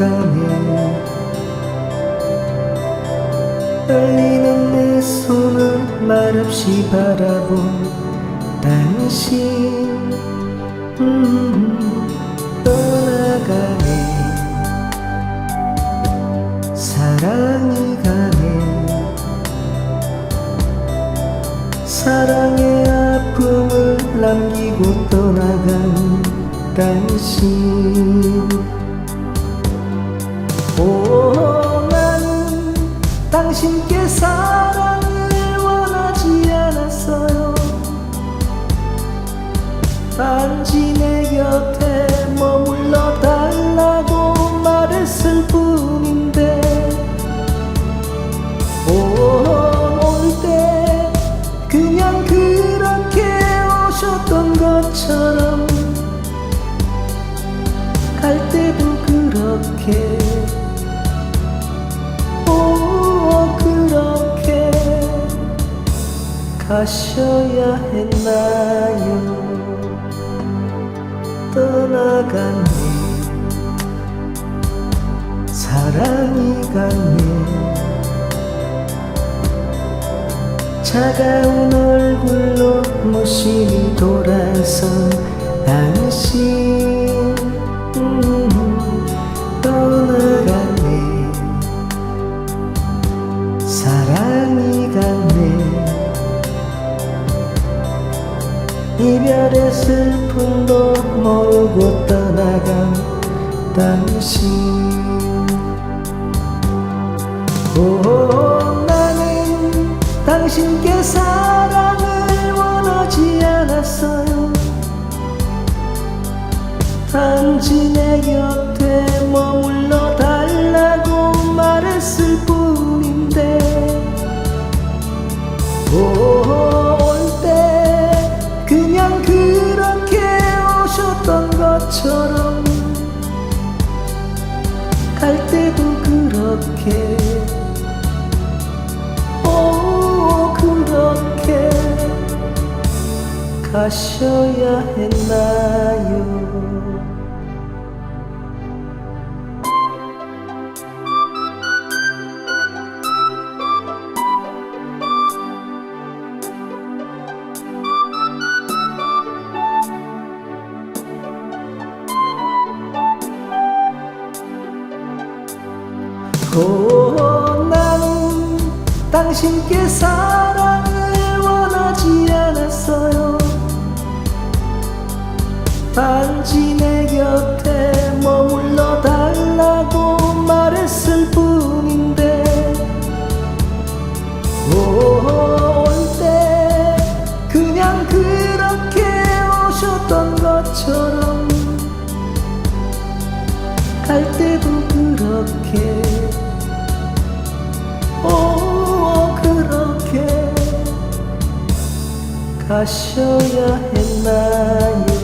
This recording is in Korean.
가면 떨리는 내 손을 말없이 바라본 당신. 음, 떠나가네. 사랑이 가네. 사랑의 아픔을 남기고 떠나간 당신. 당신께 사랑을 원하지 않았어요. 단지 내 곁에 머물러 달라고 말했을 뿐인데 올 때 그냥 그렇게 오셨던 것처럼 갈 때도 그렇게 가셔야 했나요? 떠나갔네. 사랑이 갔네. 차가운 얼굴로 무심히 돌아선 당 이별의 슬픔도 모르고 떠나간 당신. 오 나는 당신께 사랑을 원하지 않았어요. 단지 내 곁에 머물러 그렇게 오 그렇게 가셔야 했나 오 나는 당신께 사랑을 원하지 않았어요. 단지 내 곁에 머물러 달라고 말했을 뿐인데 올때 그냥 그렇게 오셨던 것처럼 갈 때도 그렇게 가셔야 했나요